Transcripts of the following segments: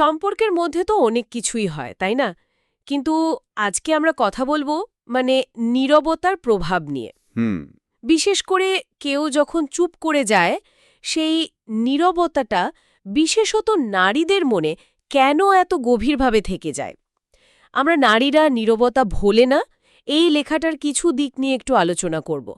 সম্পর্কের মধ্যে তো অনেক কিছুই হয় তাই না? কিন্তু আজকে আমরা কথা বলব মানে নীরবতার প্রভাব নিয়ে। হুম। বিশেষ করে কেউ যখন চুপ করে যায় সেই নীরবতাটা বিশেষত নারীদের মনে কেন এত গভীরভাবে থেকে যায়? আমরা নারীরা নীরবতা ভোলে না এই লেখাটার কিছু দিক নিয়ে একটু আলোচনা করব।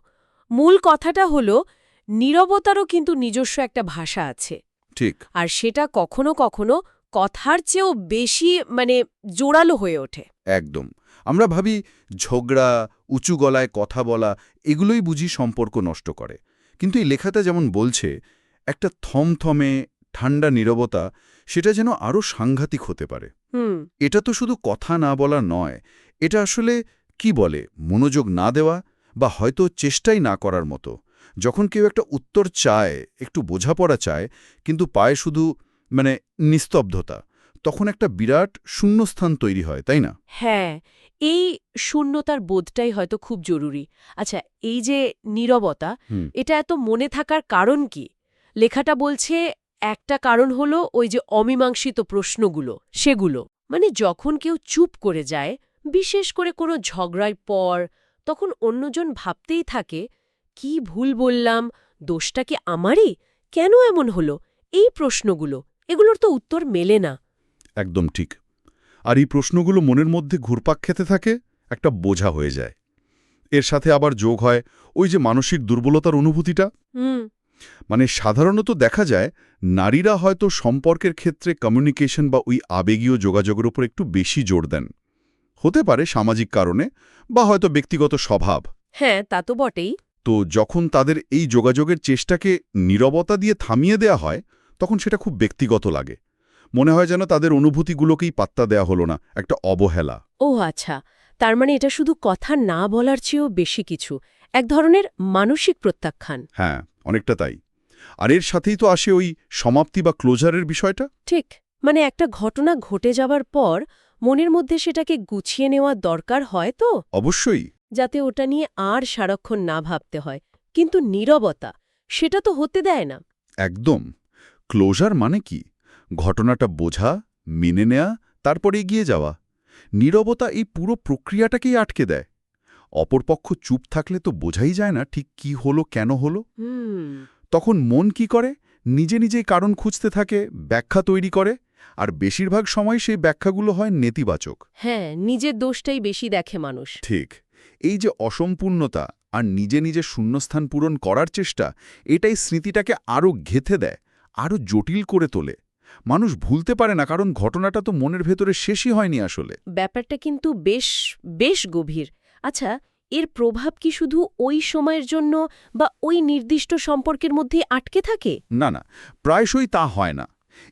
মূল কথাটা হলো নীরবতারও কিন্তু নিজস্ব একটা ভাষা আছে। ঠিক। আর সেটা কখনো কখনো কথার চেয়েও বেশি মানে জোরালো হয়ে ওঠে। একদম। আমরা ভাবি ঝগড়া উঁচু গলায় কথা বলা এগুলোই বুঝি সম্পর্ক নষ্ট করে। কিন্তু এই লেখাটা যেমন বলছে একটা থমথমে ঠান্ডা নীরবতা সেটা যেন আরও সাংঘাতিক হতে পারে। হুম। এটা তো শুধু কথা না বলা নয় এটা আসলে কি বলে মনোযোগ না দেওয়া বা হয়তো চেষ্টাই না করার মতো। যখন কেউ একটা উত্তর চায় একটু বোঝাপড়া চায় কিন্তু পায় শুধু মানে নিস্তব্ধতা তখন একটা বিরাট শূন্যস্থান তৈরি হয় তাই না? হ্যাঁ এই শূন্যতার বোধটাই হয়তো খুব জরুরি। আচ্ছা এই যে নীরবতা এটা এত মনে থাকার কারণ কি? লেখাটা বলছে একটা কারণ হলো ওই যে অমীমাংসিত প্রশ্নগুলো সেগুলো। মানে যখন কেউ চুপ করে যায় বিশেষ করে কোনো ঝগড়ায় পর তখন অন্যজন ভাবতেই থাকে কি ভুল বললাম? দোষটা কি আমারই? কেন এমন হলো? এই প্রশ্নগুলো। এগুলোর তো উত্তর মেলে না। একদম ঠিক। আর এই প্রশ্নগুলো মনের মধ্যে ঘুরপাক খেতে থাকে একটা বোঝা হয়ে যায়। এর সাথে আবার যোগ হয় ওই যে মানসিক দুর্বলতার অনুভূতিটা। হুম। মানে সাধারণত দেখা যায় নারীরা হয়তো সম্পর্কের ক্ষেত্রে কমিউনিকেশন বা ওই আবেগীয় যোগাযোগের উপর একটু বেশি জোর দেন। হতে পারে সামাজিক কারণে বা হয়তো ব্যক্তিগত স্বভাব। হ্যাঁ তা তো বটেই। তো যখন তাদের এই যোগাযোগের চেষ্টাকে নীরবতা দিয়ে থামিয়ে দেয়া হয় তখন সেটা খুব ব্যক্তিগত লাগে। মনে হয় যেন তাদের অনুভূতিগুলোকেই পাত্তা দেয়া হলো না একটা অবহেলা। ও আচ্ছা তার মানে এটা শুধু কথা না বলার চেয়েও বেশি কিছু এক ধরনের মানসিক প্রত্যাখ্যান। হ্যাঁ অনেকটা তাই। আর এর সাথেই তো আসে ওই সমাপ্তি বা ক্লোজারের বিষয়টা? ঠিক মানে একটা ঘটনা ঘটে যাবার পর মনের মধ্যে সেটাকে গুছিয়ে নেওয়া দরকার হয় তো? অবশ্যই। যাতে ওটা নিয়ে আর সারাক্ষণ না ভাবতে হয় কিন্তু নীরবতা সেটা তো হতে দেয় না। একদম। ক্লোজার মানে কি? ঘটনাটা বোঝা মেনে নেয়া তারপরে এগিয়ে যাওয়া। নীরবতা এই পুরো প্রক্রিয়াটাকেই আটকে দেয়। অপরপক্ষ চুপ থাকলে তো বোঝাই যায় না ঠিক কি হলো কেন হলো। তখন মন কি করে? নিজে নিজেই কারণ খুঁজতে থাকে ব্যাখ্যা তৈরি করে আর বেশিরভাগ সময় সেই ব্যাখ্যাগুলো হয় নেতিবাচক। হ্যাঁ নিজের দোষটাই বেশি দেখে মানুষ। ঠিক। এই যে অসম্পূর্ণতা আর নিজে নিজে শূন্যস্থান পূরণ করার চেষ্টা এটাই স্মৃতিটাকে আরও ঘেথে দেয়। আরও জটিল করে তোলে। মানুষ ভুলতে পারে না কারণ ঘটনাটা তো মনের ভেতরে শেষই হয়নি আসলে। ব্যাপারটা কিন্তু বেশ বেশ গভীর। আচ্ছা এর প্রভাব কি শুধু ওই সময়ের জন্য বা ওই নির্দিষ্ট সম্পর্কের মধ্যে আটকে থাকে? না না প্রায়শই তা হয় না।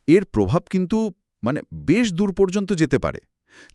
এর প্রভাব কিন্তু মানে বেশ দূর পর্যন্ত যেতে পারে।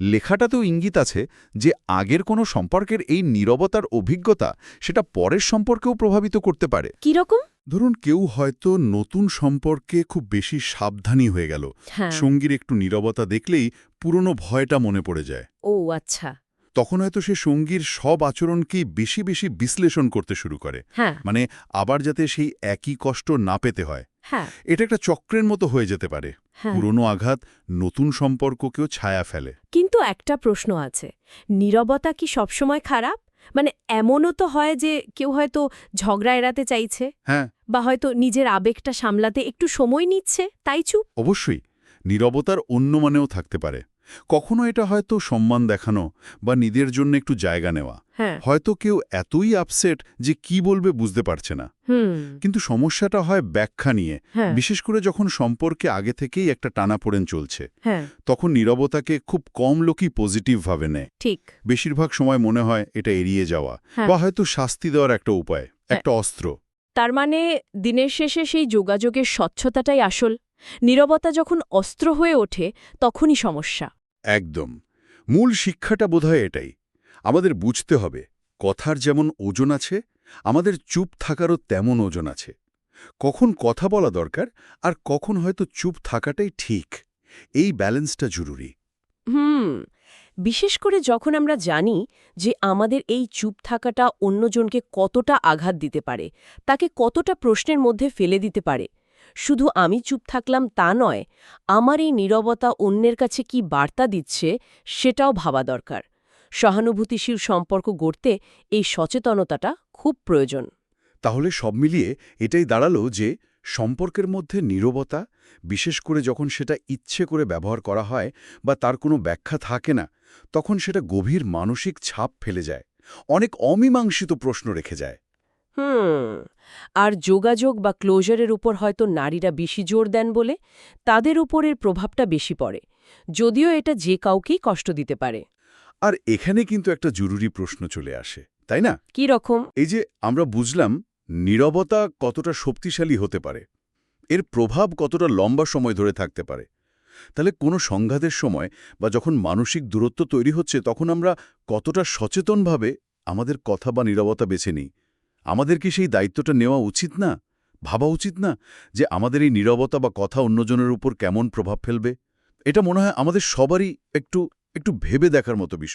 লেখাটাতেও ইঙ্গিত আছে যে আগের কোনো সম্পর্কের এই নীরবতার অভিজ্ঞতা সেটা পরের সম্পর্কেও প্রভাবিত করতে পারে। কীরকম? ধরুন কেউ হয়তো নতুন সম্পর্কে খুব বেশি সাবধানী হয়ে গেল। হ্যাঁ। সঙ্গীর একটু নীরবতা দেখলেই পুরনো ভয়টা মনে পড়ে যায়। ও আচ্ছা। তখন হয়তো সে সঙ্গীর সব আচরণকেই বেশি বেশি বিশ্লেষণ করতে শুরু করে। হ্যাঁ। মানে আবার যাতে সেই একই কষ্ট না পেতে হয়। হ্যাঁ। এটা একটা চক্রের মতো হয়ে যেতে পারে। পুরনো আঘাত নতুন সম্পর্ককেও ছায়া ফেলে। কিন্তু একটা প্রশ্ন আছে। নীরবতা কি সবসময় খারাপ? মানে এমনও তো হয় যে কেউ হয়তো ঝগড়া এড়াতে চাইছে হ্যাঁ। বা হয়তো নিজের আবেগটা সামলাতে একটু সময় নিচ্ছে তাই চুপ? অবশ্যই। নীরবতার অন্য মানেও থাকতে পারে। কখনো এটা হয়তো সম্মান দেখানো বা নিজের জন্য একটু জায়গা নেওয়া। হ্যাঁ। হয়তো কেউ এতই আপসেট যে কি বলবে বুঝতে পারছে না। কিন্তু সমস্যাটা হয় ব্যাখ্যা নিয়ে। হ্যাঁ। বিশেষ করে যখন সম্পর্কে আগে থেকেই একটা টানাপোড়েন চলছে হ্যাঁ। তখন নীরবতাকে খুব কম লোকই পজিটিভভাবে নেয়। ঠিক। বেশিরভাগ সময় মনে হয় এটা এড়িয়ে যাওয়া। বা হয়তো শাস্তি দেওয়ার একটা উপায় একটা অস্ত্র। তার মানে দিনের শেষে সেই যোগাযোগের স্বচ্ছতাটাই আসল? নীরবতা যখন অস্ত্র হয়ে ওঠে তখনই সমস্যা। একদম। মূল শিক্ষাটা বোধহয় এটাই। আমাদের বুঝতে হবে কথার যেমন ওজন আছে আমাদের চুপ থাকারও তেমন ওজন আছে। কখন কথা বলা দরকার আর কখন হয়তো চুপ থাকাটাই ঠিক। এই ব্যালেন্সটা জরুরি। হুম বিশেষ করে যখন আমরা জানি যে আমাদের এই চুপ থাকাটা অন্যজনকে কতটা আঘাত দিতে পারে তাকে কতটা প্রশ্নের মধ্যে ফেলে দিতে পারে শুধু আমি চুপ থাকলাম তা নয়, আমার এই নীরবতা অন্যের কাছে কি বার্তা দিচ্ছে সেটাও ভাবা দরকার। সহানুভূতিশীল সম্পর্ক গড়তে এই সচেতনতাটা খুব প্রয়োজন। তাহলে সব মিলিয়ে এটাই দাঁড়াল যে সম্পর্কের মধ্যে নীরবতা, বিশেষ করে যখন সেটা ইচ্ছে করে ব্যবহার করা হয় বা তার কোনো ব্যাখ্যা থাকে না, তখন সেটা গভীর মানসিক ছাপ ফেলে যায়, অনেক অমীমাংসিত প্রশ্ন রেখে যায়। হুম আর যোগাযোগ বা ক্লোজারের উপর হয়তো নারীরা বেশি জোর দেন বলে তাদের উপরের প্রভাবটা বেশি পড়ে যদিও এটা যে কাউকেই কষ্ট দিতে পারে। আর এখানে কিন্তু একটা জরুরি প্রশ্ন চলে আসে তাই না? কি রকম? এই যে আমরা বুঝলাম নীরবতা কতটা শক্তিশালী হতে পারে এর প্রভাব কতটা লম্বা সময় ধরে থাকতে পারে। তাহলে কোনো সংঘাতের সময় বা যখন মানসিক দূরত্ব তৈরি হচ্ছে তখন আমরা কতটা সচেতনভাবে আমাদের কথা বা নীরবতা বেছে নিই? আমাদের কি সেই দায়িত্বটা নেওয়া উচিত না? ভাবা উচিত না যে আমাদের এই নিরবতা বা কথা অন্যজনের উপর কেমন প্রভাব ফেলবে? এটা মনে হয় আমাদের সবারই একটু একটু ভেবে দেখার মতো বিষয়।